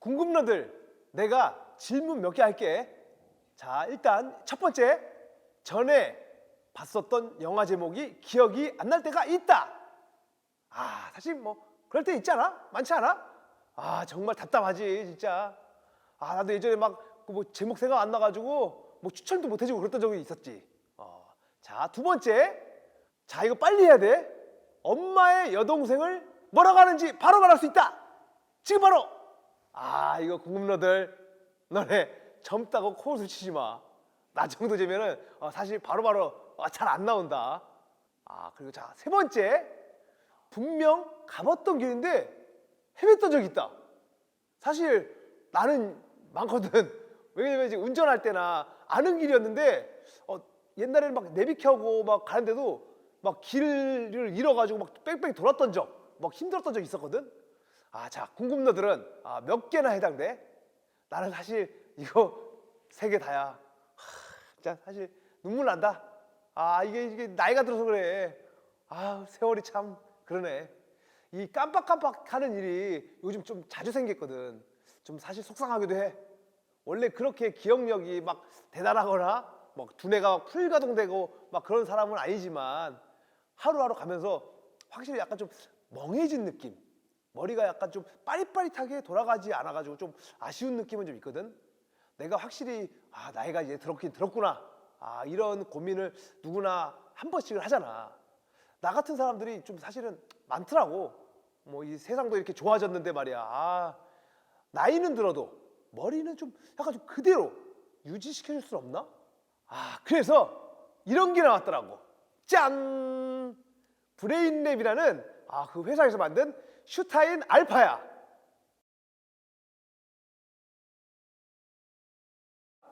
궁금러들 내가 질문 몇 개 할게. 자, 일단 첫 번째. 전에 봤었던 영화 제목이 기억이 안 날 때가 있다. 아, 사실 뭐 그럴 때 있지 않아? 많지 않아? 아, 정말 답답하지, 진짜. 아, 나도 예전에 막 뭐 제목 생각 안 나가지고 뭐 추천도 못 해주고 그랬던 적이 있었지. 어. 자, 두 번째. 자, 이거 빨리 해야 돼. 엄마의 여동생을 뭐라고 하는지 바로 말할 수 있다. 지금 바로. 아, 이거 궁금러들. 너네 젊다고 코웃을 치지 마. 나 정도 되면은 어, 사실 바로바로 잘안 나온다. 아, 그리고 자, 세 번째. 분명 가봤던 길인데 헤맸던 적이 있다. 사실 나는 많거든. 왜냐면 이제 운전할 때나 아는 길이었는데 어, 옛날에는 막 내비켜고 막 가는데도 막 길을 잃어가지고 막 뺑뺑 돌았던 적, 막 힘들었던 적이 있었거든. 아, 자, 궁금너들은 아, 몇 개나 해당돼? 나는 사실 이거 세 개 다야. 하, 진짜 사실 눈물 난다. 아, 이게 이게 나이가 들어서 그래. 아, 세월이 참 그러네. 이 깜빡깜빡 하는 일이 요즘 좀 자주 생겼거든. 좀 사실 속상하기도 해. 원래 그렇게 기억력이 막 대단하거나 막 두뇌가 막 풀가동되고 막 그런 사람은 아니지만 하루하루 가면서 확실히 약간 좀 멍해진 느낌. 머리가 약간 좀 빠릿빠릿하게 돌아가지 않아가지고 좀 아쉬운 느낌은 좀 있거든. 내가 확실히 아 나이가 이제 들었긴 들었구나. 아 이런 고민을 누구나 한 번씩은 하잖아. 나 같은 사람들이 좀 사실은 많더라고. 뭐 이 세상도 이렇게 좋아졌는데 말이야. 아 나이는 들어도 머리는 좀 약간 좀 그대로 유지시켜줄 수 없나? 아 그래서 이런 게 나왔더라고. 짠! 브레인랩이라는 아 그 회사에서 만든 슈타인 알파야.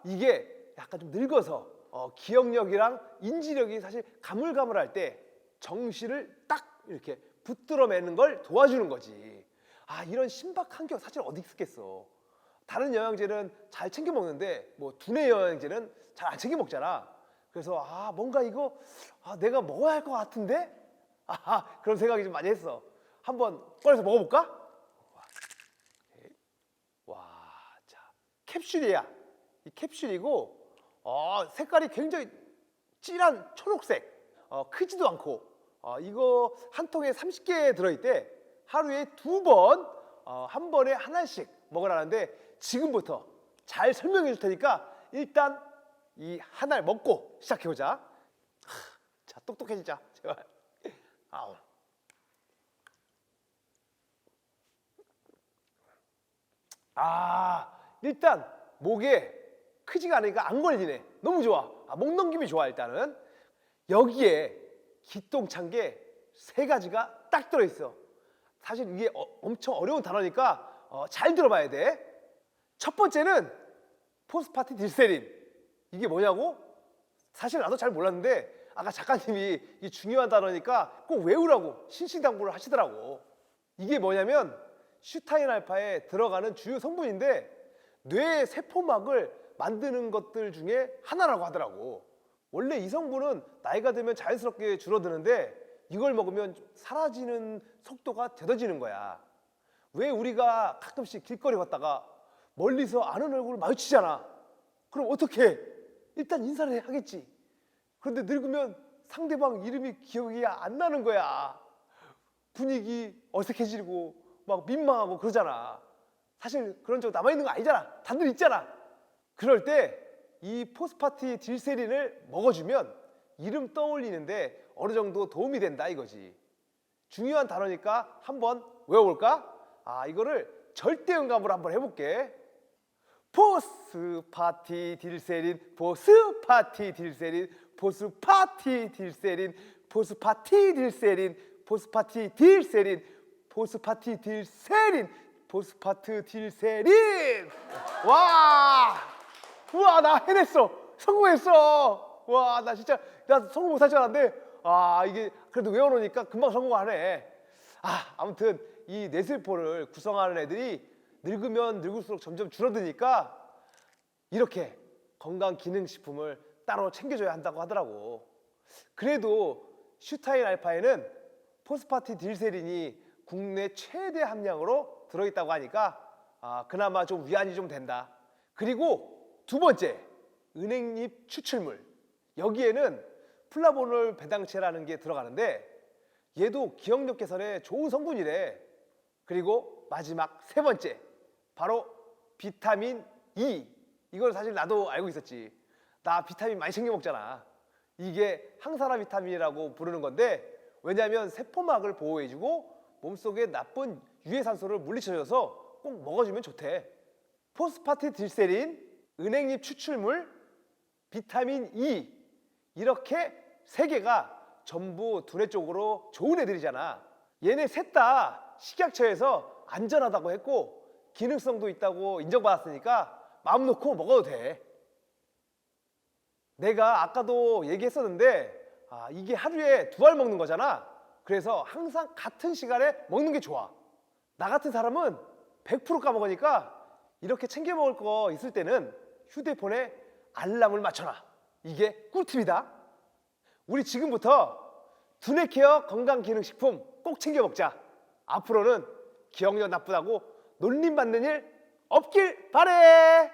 이게 약간 좀 늙어서 어, 기억력이랑 인지력이 사실 가물가물할 때 정시를 딱 이렇게 붙들어매는 걸 도와주는 거지. 아 이런 신박한 게 사실 어디 있겠어. 다른 영양제는 잘 챙겨 먹는데 뭐 두뇌 영양제는 잘 안 챙겨 먹잖아. 그래서 아 뭔가 이거 아, 내가 먹어야 할 것 같은데 아 그런 생각이 좀 많이 했어. 한번 꺼내서 먹어볼까? 와, 자 캡슐이야. 이 캡슐이고 어, 색깔이 굉장히 진한 초록색. 어, 크지도 않고 어, 이거 한 통에 30개 들어있대. 하루에 두 번, 어, 한 번에 하나씩 먹으라는데 지금부터 잘 설명해 줄 테니까 일단 이 하나를 먹고 시작해 보자. 하, 자, 똑똑해지자, 제발. 아우. 아, 일단 목에 크지가 않으니까 안 걸리네. 너무 좋아. 아, 목 넘김이 좋아 일단은. 여기에 기똥찬 게 세 가지가 딱 들어있어. 사실 이게 어- 엄청 어려운 단어니까 어, 잘 들어봐야 돼. 첫 번째는 포스파티 딜세린. 이게 뭐냐고? 사실 나도 잘 몰랐는데 아까 작가님이 이 중요한 단어니까 꼭 외우라고 신신당부를 하시더라고. 이게 뭐냐면 슈타인 알파에 들어가는 주요 성분인데 뇌의 세포막을 만드는 것들 중에 하나라고 하더라고. 원래 이 성분은 나이가 들면 자연스럽게 줄어드는데 이걸 먹으면 사라지는 속도가 더뎌지는 거야. 왜 우리가 가끔씩 길거리 걷다가 멀리서 아는 얼굴을 마주치잖아. 그럼 어떻게? 일단 인사를 하겠지. 그런데 늙으면 상대방 이름이 기억이 안 나는 거야. 분위기 어색해지고 막 민망하고 그러잖아. 사실 그런 적 남아있는 거 아니잖아. 다들 있잖아. 그럴 때 이 포스파티 딜세린을 먹어주면 이름 떠올리는데 어느 정도 도움이 된다 이거지. 중요한 단어니까 한번 외워볼까? 아 이거를 절대 음감으로 한번 해볼게. 포스파티 딜세린, 포스파티 딜세린, 포스파티 딜세린, 포스파티 딜세린, 포스파티 딜세린, 포스파티 딜세린, 포스파트 딜세린. 와, 우와 나 해냈어, 성공했어. 와 나 진짜 나 성공 못할 줄 알았는데 아 이게 그래도 외워놓으니까 금방 성공하네. 아 아무튼 이 뇌세포를 구성하는 애들이 늙으면 늙을수록 점점 줄어드니까 이렇게 건강 기능 식품을 따로 챙겨줘야 한다고 하더라고. 그래도 슈타인 알파에는 포스파티 딜세린이 국내 최대 함량으로 들어있다고 하니까 아, 그나마 좀 위안이 좀 된다. 그리고 두 번째, 은행잎 추출물. 여기에는 플라보놀 배당체라는 게 들어가는데 얘도 기억력 개선에 좋은 성분이래. 그리고 마지막 세 번째, 바로 비타민 E. 이걸 사실 나도 알고 있었지. 나 비타민 많이 챙겨 먹잖아. 이게 항산화 비타민이라고 부르는 건데 왜냐하면 세포막을 보호해주고 몸속에 나쁜 유해산소를 물리쳐줘서 꼭 먹어주면 좋대. 포스파티딜세린, 은행잎 추출물, 비타민 E 이렇게 세 개가 전부 두뇌 쪽으로 좋은 애들이잖아. 얘네 셋 다 식약처에서 안전하다고 했고 기능성도 있다고 인정받았으니까 마음 놓고 먹어도 돼. 내가 아까도 얘기했었는데 아, 이게 하루에 두 알 먹는 거잖아. 그래서 항상 같은 시간에 먹는 게 좋아. 나 같은 사람은 100% 까먹으니까 이렇게 챙겨 먹을 거 있을 때는 휴대폰에 알람을 맞춰놔. 이게 꿀팁이다. 우리 지금부터 두뇌 케어 건강 기능 식품 꼭 챙겨 먹자. 앞으로는 기억력 나쁘다고 놀림 받는 일 없길 바래.